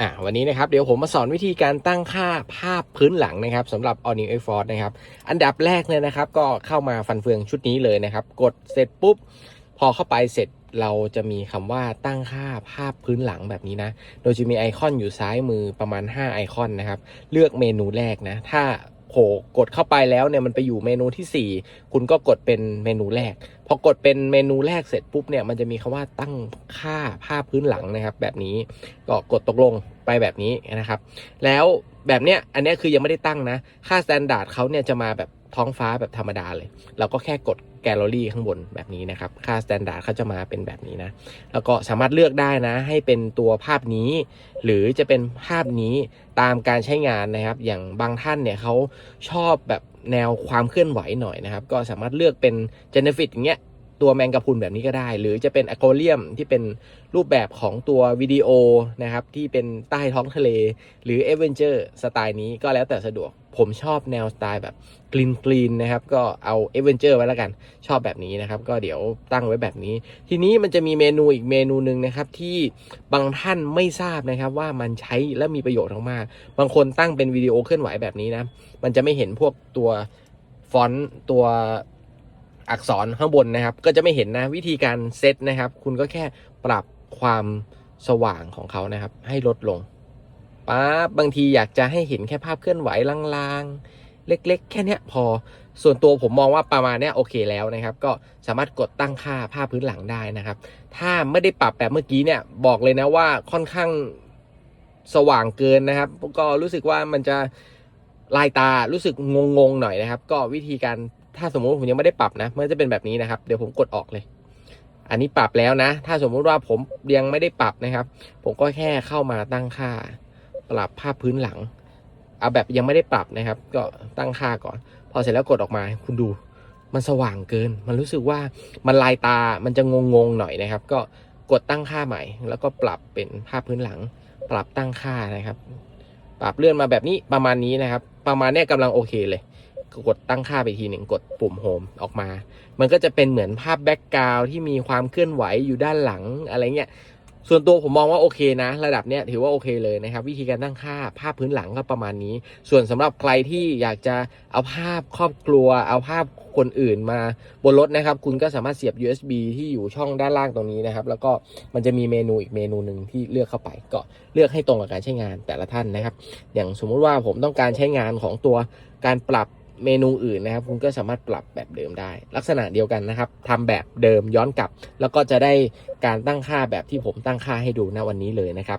อะวันนี้นะครับเดี๋ยวผมมาสอนวิธีการตั้งค่าภาพพื้นหลังนะครับสำหรับ All New Air Force นะครับ อันดับแรกเลยนะครับ ก็เข้ามาฟันเฟืองชุดนี้เลยนะครับ กดเสร็จปุ๊บ พอเข้าไปเสร็จเราจะมีคำว่าตั้งค่าภาพพื้นหลังแบบนี้นะ โดยจะมีไอคอนอยู่ซ้ายมือประมาณ 5 ไอคอนนะครับ เลือกเมนูแรกนะ ถ้า โผล่กดเข้าไปแล้วเนี่ยมันไปอยู่เมนูที่ 4 คุณก็กดเป็นเมนูแรก พอกดเป็นเมนูแรกเสร็จปุ๊บเนี่ยมันจะมีคำว่าตั้งค่าภาพพื้นหลังนะครับ แบบนี้ก็กดตกลงไปแบบนี้นะครับ แล้วแบบเนี้ยอันนี้คือยังไม่ได้ตั้งนะ ค่าสแตนดาร์ดเขาเนี่ยจะมาแบบ ท้องฟ้าแบบธรรมดาเลย เราก็แค่กดแกลเลอรี่ข้างบนแบบนี้นะครับ ค่าสแตนดาร์ดเขาจะมาเป็นแบบนี้นะ แล้วก็สามารถเลือกได้นะ ให้เป็นตัวภาพนี้ หรือจะเป็นภาพนี้ตามการใช้งานนะครับ อย่างบางท่านเนี่ยเขาชอบแบบแนวความเคลื่อนไหวหน่อยนะครับ ก็สามารถเลือกเป็นเจเนฟิตอย่างเงี้ย ตัวแมงกะพุนแบบนี้ก็ได้ หรือจะเป็นอโคเรียมที่เป็นรูปแบบของตัววิดีโอนะครับที่เป็นใต้ท้องทะเล หรือเอเวนเจอร์สไตล์นี้ก็แล้วแต่สะดวกผมชอบแนวสไตล์แบบกรีนกรีนนะครับก็เอาเอเวนเจอร์ไว้แล้วกันชอบแบบนี้นะครับ ก็เดี๋ยวตั้งไว้แบบนี้ ทีนี้มันจะมีเมนูอีกเมนูหนึ่งนะครับ ที่บางท่านไม่ทราบนะครับว่ามันใช้และมีประโยชน์มากๆบางคนตั้งเป็นวิดีโอเคลื่อนไหวแบบนี้นะมันจะไม่เห็นพวกตัวฟอนต์ตัว อักษรข้างบนนะครับ ก็จะไม่เห็นนะวิธีการเซตนะครับ คุณก็แค่ปรับความสว่างของเขานะครับ ให้ลดลงป๊าบบางทีอยากจะให้เห็นแค่ภาพเคลื่อนไหวลางๆ เล็กๆ แค่นี้พอส่วนตัวผมมองว่าประมาณนี้โอเคแล้วนะครับ ก็สามารถกดตั้งค่าภาพพื้นหลังได้นะครับ ถ้าไม่ได้ปรับแบบเมื่อกี้เนี่ยบอกเลยนะว่าค่อนข้างสว่างเกินนะครับ ก็รู้สึกว่ามันจะลายตารู้สึกงงๆหน่อยนะครับ ก็วิธีการ ถ้าสมมติผมยังไม่ได้ปรับนะมันจะเป็นแบบนี้นะครับ เดี๋ยวผมกดออกเลย อันนี้ปรับแล้วนะ ถ้าสมมุติว่าผมยังไม่ได้ปรับนะครับ ผมก็แค่เข้ามาตั้งค่า ปรับภาพพื้นหลังเอาแบบยังไม่ได้ปรับนะครับ ก็ตั้งค่าก่อน พอเสร็จแล้วกดออกมา คุณดูมันสว่างเกิน มันรู้สึกว่ามันลายตามันจะงงๆหน่อยนะครับ ก็กดตั้งค่าใหม่ แล้วก็ปรับเป็นภาพพื้นหลัง ปรับตั้งค่านะครับ ปรับเลื่อนมาแบบนี้ประมาณนี้นะครับ ประมาณนี้ยกำลังโอเคเลย กดตั้งค่าไปทีหนึ่งกดปุ่มโฮมออกมา มันก็จะเป็นเหมือนภาพแบ็กกราวที่มีความเคลื่อนไหวอยู่ด้านหลังอะไรเงี้ยส่วนตัวผมมองว่าโอเคนะ ระดับเนี้ยถือว่าโอเคเลยนะครับ วิธีการตั้งค่าภาพพื้นหลังก็ประมาณนี้ ส่วนสำหรับใครที่อยากจะเอาภาพครอบครัว เอาภาพคนอื่นมาบนรถนะครับ คุณก็สามารถเสียบ USB ที่อยู่ช่องด้านล่างตรงนี้นะครับ แล้วก็มันจะมีเมนูอีกเมนูหนึ่งที่เลือกเข้าไปก็เลือกให้ตรงกับการใช้งานแต่ละท่านนะครับ อย่างสมมุติว่าผมต้องการใช้งานของตัวการปรับ เมนูอื่นนะครับ คุณก็สามารถปรับแบบเดิมได้ ลักษณะเดียวกันนะครับทำแบบเดิมย้อนกลับ แล้วก็จะได้การตั้งค่าแบบที่ผมตั้งค่าให้ดูณวันนี้เลยนะครับ